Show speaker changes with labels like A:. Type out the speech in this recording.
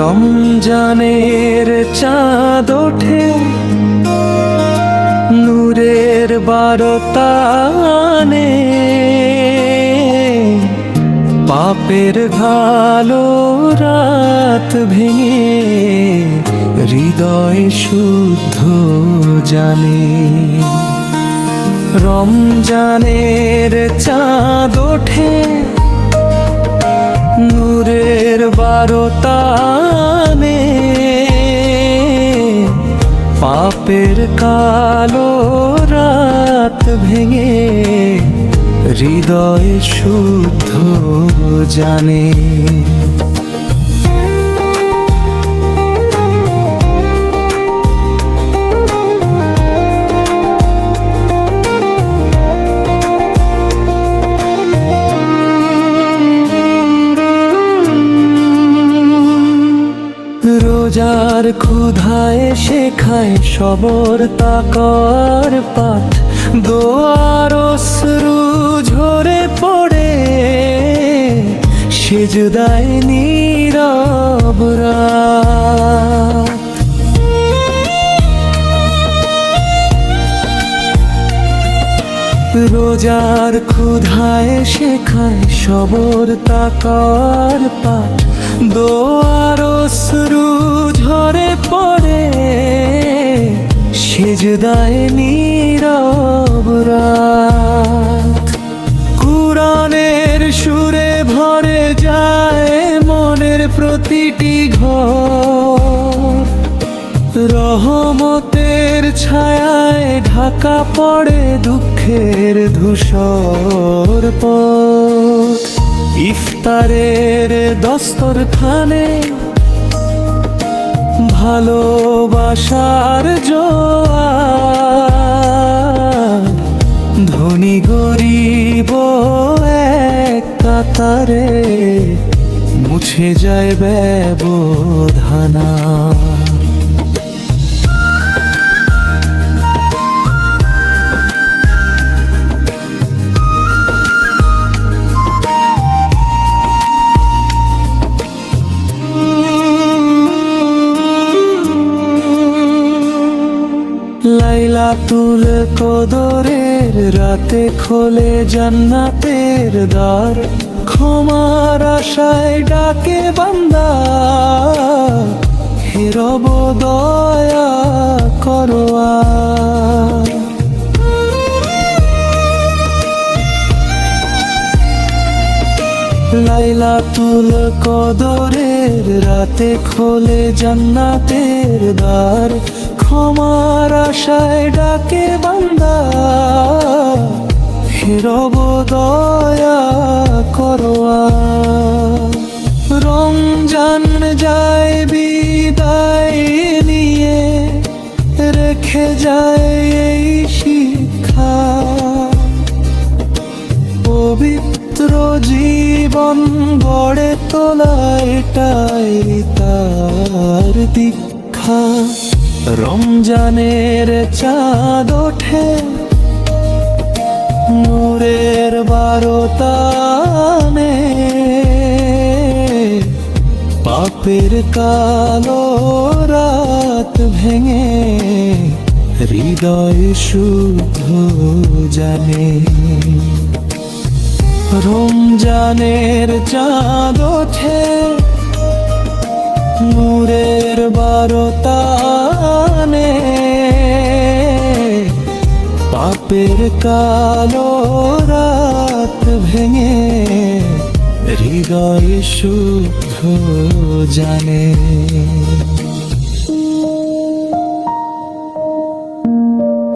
A: রমজানের চাঁদ ওঠে, নূরের বারতানে। পাপের ঘালো রাত ভেঙে হৃদয় শুদ্ধ জানে। রমজানের চাঁদ ওঠে, নূরের বারতানে পাপের কালো রাত ভেঙে হৃদয় শুদ্ধ জানে। রোজার ক্ষুধায় শেখায় সবর তাকর পাঠ দোয়ার অশ্রু ঝরে পড়ে সেজদায় নীরব রাত। রোজার ক্ষুধায় শেখায় সবর তাকার পাঠ দোয়ার অশ্রু সেজদায় নীরব রাত। কুরানের সুরে ভরে যায় মনের প্রতিটি ঘর। রহমতের ছায়ায় ঢাকা পড়ে দুঃখের ধূসর পথ। ইফতারের দস্তরখানে ভালোবাসার জোয়ার কাতারে মুছে যায় ব্যবধানা। লাইলাতুল কদরের রাতে খোলে জান্নাতের দ্বার। ক্ষমার আশায় ডাকে বান্দা। হেরব দয়া করোয়া লাইলাতুল কদরের রাতে খোলে জান্নাতের দ্বার। ক্ষমার আশায় ডাকে বান্দা। ফিরব দয়া করোয়া রমজান যায় বিদায় নিয়ে, রেখে যায় এই শিক্ষা। পবিত্র জীবন গড়ে তোলা এটাই তার দীক্ষা। রমজানের চাঁদ ওঠে নূরের বারতানে পাপের কালো রাত ভেঙে হৃদয় শুদ্ধ জানে। রমজানের চাঁদ ওঠে নূরের বারতানে পাপের কালো রাত ভেঙে হৃদয় শুদ্ধ জানে।